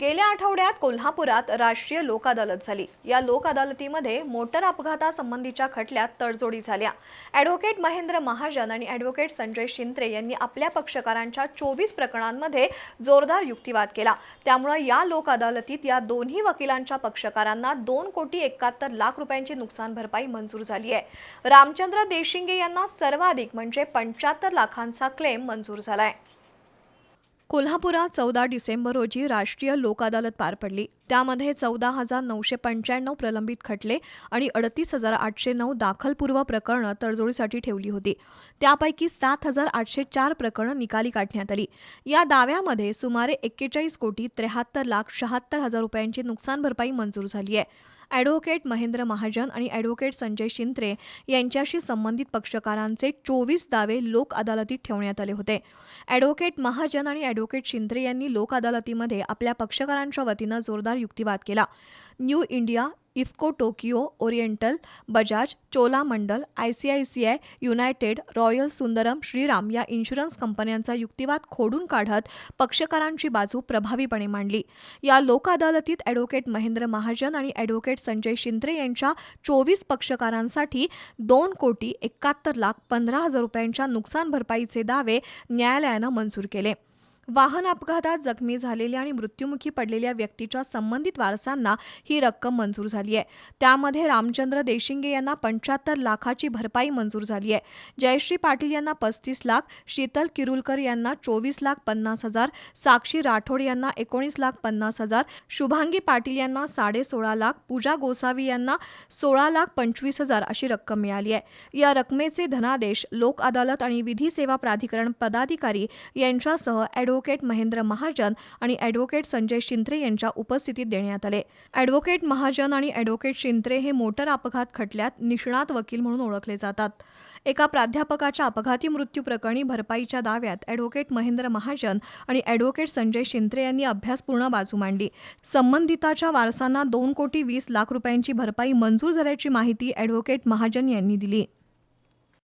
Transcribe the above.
गेल्या आठवड्यात कोल्हापुरात राष्ट्रीय लोक अदालत झाली. या लोक अदालतीमध्ये मोटर अपघातासंबंधीच्या खटल्यात तडजोडी झाल्या. ॲडव्होकेट महेंद्र महाजन आणि ॲडव्होकेट संजय शिंत्रे यांनी आपल्या पक्षकारांच्या चोवीस प्रकरणांमध्ये जोरदार युक्तिवाद केला. त्यामुळे या लोक अदालतीत या दोन्ही वकिलांच्या पक्षकारांना दोन कोटी एकाहत्तर लाख रुपयांची नुकसान भरपाई मंजूर झाली आहे. रामचंद्र देशिंगे यांना सर्वाधिक म्हणजे पंच्याहत्तर लाखांचा क्लेम मंजूर झाला आहे. कोल्हापुरात चौदा डिसेंबर रोजी राष्ट्रीय लोक अदालत पार पडली. त्यामध्ये चौदा हजार नऊशे पंच्याण्णव प्रलंबित खटले आणि अडतीस हजार आठशे नऊ दाखलपूर्व प्रकरणं तडजोडीसाठी ठेवली होती. त्यापैकी सात हजार आठशे चार प्रकरणं निकाली काढण्यात आली. या दाव्यामध्ये सुमारे एक्केचाळीस कोटी त्र्याहत्तर लाख शहात्तर हजार रुपयांची नुकसान भरपाई मंजूर झाली आहे. ॲडव्होकेट महेंद्र महाजन आणि ॲडव्होकेट संजय शिंत्रे यांच्याशी संबंधित पक्षकारांचे चोवीस दावे लोक अदालतीत ठेवण्यात आले होते. ॲडव्होकेट महाजन आणि ॲडव्होकेट शिंत्रे यांनी लोक अदालतीमध्ये आपल्या पक्षकारांच्या वतीनं जोरदार युक्तिवाद केला. New India IFFCO Tokio Oriental Bajaj Cholamandal I C I C I United Royal Sundaram Shriram या इन्शुरन्स कंपन्यांचा युक्तिवाद खोडून काढत पक्षकारांची बाजू प्रभावीपणे मांडली. या लोक अदालतीत ॲडव्होकेट महेंद्र महाजन आणि ॲडव्होकेट संजय शिंत्रे यांच्या चोवीस पक्षकारांसाठी दोन कोटी एकाहत्तर लाख पंधरा हजार रुपयांच्या नुकसान भरपाईचे दावे न्यायालयानं मंजूर केले. वाहन अपघातात जखमी झालेल्या आणि मृत्युमुखी पडलेल्या व्यक्तीच्या संबंधित वारसांना ही रक्कम मंजूर झाली आहे. त्यामध्ये रामचंद्र देशिंगे यांना पंच्याहत्तर लाखाची भरपाई मंजूर झाली आहे. जयश्री पाटील यांना पस्तीस लाख शीतल किरुलकर यांना चोवीस लाख पन्नास हजार साक्षी राठोड यांना एकोणीस लाख पन्नास हजार शुभांगी पाटील यांना साडे सोळा लाख पूजा गोसावी यांना सोळा लाख पंचवीस हजार अशी रक्कम मिळाली आहे. या रकमेचे धनादेश लोक अदालत आणि विधी सेवा प्राधिकरण पदाधिकारी यांच्यासह ॲडव्होकेट महेंद्र महाजन आणि ॲडव्होकेट संजय शिंत्रे यांच्या उपस्थितीत देण्यात आले. ॲडव्होकेट महाजन आणि ॲडव्होकेट शिंत्रे हे मोटर अपघात खटल्यात निष्णात वकील म्हणून ओळखले जातात. एका प्राध्यापकाच्या अपघाती मृत्यू प्रकरणी भरपाईच्या दाव्यात ॲडव्होकेट महेंद्र महाजन आणि ॲडव्होकेट संजय शिंत्रे यांनी अभ्यासपूर्ण बाजू मांडली. संबंधिताच्या वारसांना दोन कोटी वीस लाख रुपयांची भरपाई मंजूर झाल्याची माहिती ॲडव्होकेट महाजन यांनी दिली.